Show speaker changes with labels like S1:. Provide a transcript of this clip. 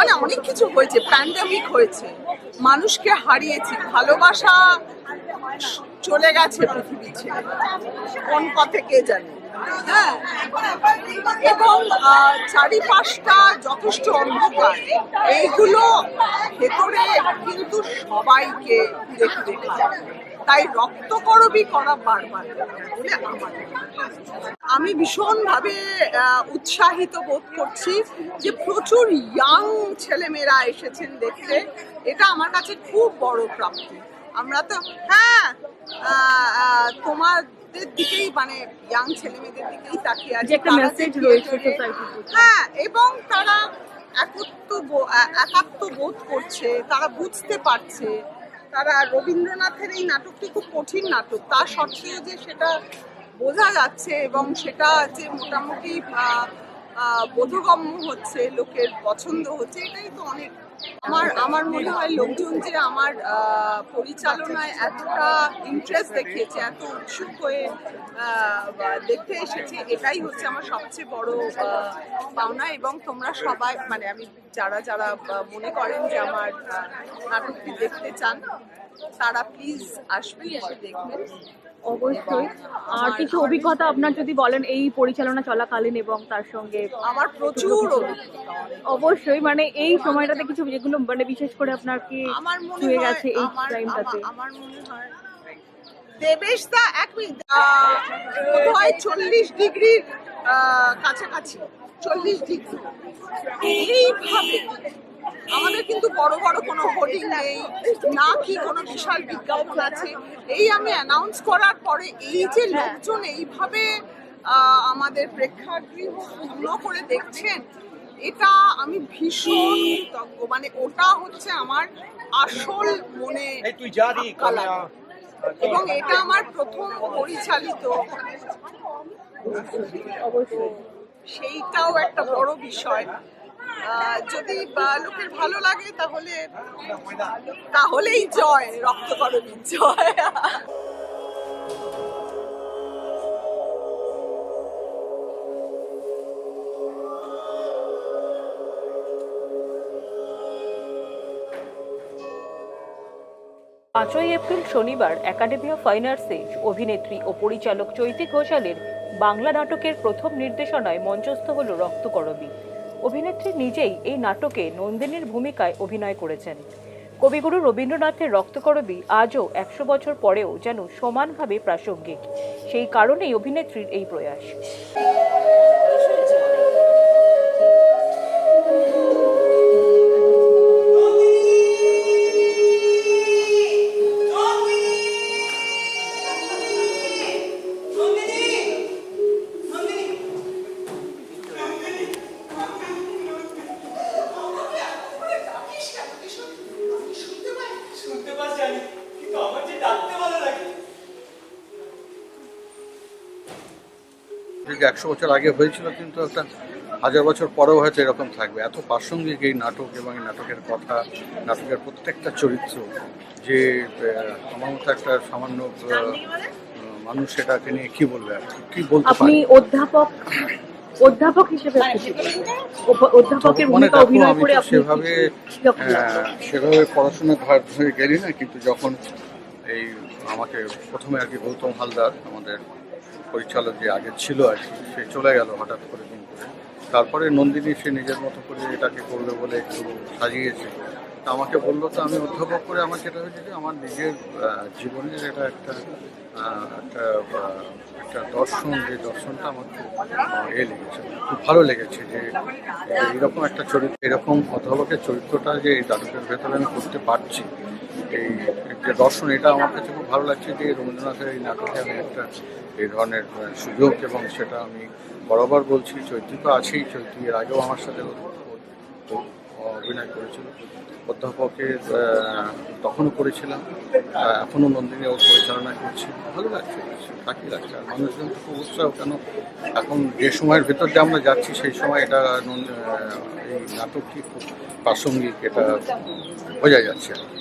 S1: মানে অনেক কিছু হয়েছে প্যান্ডামিক হয়েছে। মানুষকে হারিয়েছি, ভালোবাসা চলে গেছে পৃথিবী ছেড়ে। কোন পথে কে জানে? হ্যাঁ। এবং চারিপাশটা যথেষ্ট অন্ধকার। এইগুলো ভেতরে কিন্তু সবাইকে দেখতে তাই রক্তকরবী করা বারবার। বলে আমার আমি ভীষণভাবে উৎসাহিত বোধ করছি যে প্রচুর ইয়াং ছেলেমেয়েরা এসেছেন দেখতে। এটা আমার কাছে খুব বড় প্রাপ্তি। আমরা তো হ্যাঁ আহ, তোমাদের দিকেই মানে ইয়াং ছেলেমেয়েদের দিকেই তাকিয়ে আছি।
S2: যে একটা মেসেজ রয়েছে
S1: হ্যাঁ এবং তারা একত্ব একাত্ম বোধ করছে তারা বুঝতে পারছে তারা রবীন্দ্রনাথের এই নাটকটি খুব কঠিন নাটক। তা সত্ত্বেও যে সেটা বোঝা যাচ্ছে এবং সেটা যে মোটামুটি বোধগম্য হচ্ছে, লোকের পছন্দ হচ্ছে, এটাই তো অনেক। আমার আমার মনে হয় লোকজন যে আমার পরিচালনায় এতটা ইন্টারেস্ট দেখিয়েছে, এত উৎসুক হয়ে দেখতে এসেছে, এটাই হচ্ছে আমার সবচেয়ে বড় পাওনা। এবং তোমরা সবাই মানে আমি যারা যারা মনে করেন যে আমার নাটকটি দেখতে চান, তারা প্লিজ আসবেন এসে দেখবেন।
S2: অবশ্যই। আর কিছু অভিজ্ঞতা আপনার যদি বলেন এই পরিচালনা চলাকালীন এবং তার সঙ্গে
S1: আমার প্রচুর
S2: অবশ্যই মানে এই সময়টাতে কিছু যেগুলো মানে বিশেষ করে আপনার কি
S1: আমার
S2: ছুঁয়ে গেছে এই টাইমটাতে
S1: আমার মনে হয় দেবেশ দা এক মিনিট চল্লিশ ডিগ্রির কাছাকাছি চল্লিশ ডিগ্রি। এইভাবে আমাদের কিন্তু বড় বড় কোনো হোর্ডিং নেই না কি কোনো বিশাল বিজ্ঞাপন আছে। এই আমি অ্যানাউন্স করার পরে এই যে লোকজন এইভাবে আহ, আমাদের প্রেক্ষাগৃহ পূর্ণ করে দেখছেন এটা আমি ভীষণ কৃতজ্ঞ। মানে ওটা হচ্ছে আমার আসল মনে। এবং এটা আমার প্রথম পরিচালিত। সেইটাও একটা বড় বিষয়। যদি লোকের ভালো লাগে, তাহলে, তাহলেই জয়, রক্তকরণীর জয়।
S3: পাঁচই এপ্রিল শনিবার একাডেমি অফ ফাইন আর্টসে অভিনেত্রী ও পরিচালক চৈতি ঘোষালের বাংলা নাটকের প্রথম নির্দেশনায় মঞ্চস্থ হল রক্তকরবী অভিনেত্রী নিজেই এই নাটকে নন্দিনীর ভূমিকায় অভিনয় করেছেন। কবিগুরু রবীন্দ্রনাথের রক্তকরবী আজও একশো বছর পরেও যেন সমানভাবে প্রাসঙ্গিক। সেই কারণেই অভিনেত্রীর এই প্রয়াস।
S4: যে
S5: একশো বছর আগে হয়েছিল কিন্তু একটা হাজার বছর পরেও হয়তো এরকম থাকবে। এত প্রাসঙ্গিক এই নাটক এবং এই নাটকের কথা নাটকের প্রত্যেকটা চরিত্র যে আমার মতো একটা সামান্য মানুষ সেটাকে নিয়ে কি বলবে কি- বলতে
S2: আপনি অধ্যাপক অধ্যাপক হিসেবে অধ্যাপকের ভূমিকা অভিনয় করে আপনি
S5: সেভাবে সেভাবে পড়াশোনা ধরে গেলি না কিন্তু যখন এই আমাকে প্রথমে আর কি গৌতম হালদার আমাদের পরিচালক যে আগে ছিল আর কি, সে চলে গেল হঠাৎ করে দিন করে। তারপরে নন্দিনী সে নিজের মতো করে এটাকে করবে বলে একটু সাজিয়েছে। তা আমাকে বলল, তো আমি অধ্যাপক করে আমার যেটা হয়েছে যে আমার নিজের জীবনের এটা একটা একটা একটা দর্শন, যে দর্শনটা আমার খুব এ লেগেছে। খুব ভালো লেগেছে যে এরকম একটা চরিত্র, এরকম অধ্যাপকের চরিত্রটা যে এই নাটকের ভেতরে আমি করতে পারছি এই যে দর্শন, এটা আমার কাছে খুব ভালো লাগছে যে রবীন্দ্রনাথের এই নাটকে আমি একটা এই ধরনের সুযোগ এবং সেটা আমি বরাবর বলছি। চৈত্রী তো আছেই, চৈত্রী এর আগেও আমার সাথে অভিনয় করেছিল অধ্যাপকের তখনও করেছিলাম এখনও নন্দিনী ও পরিচালনা করছি। ভালো লাগছে থাকি লাগছে। আর মানুষজন তো খুব উৎসাহ, কেন এখন যে সময়ের ভেতর দিয়ে আমরা যাচ্ছি, সেই সময় এটা এই নাটকটি খুব প্রাসঙ্গিক, এটা বোঝা যাচ্ছে আর কি।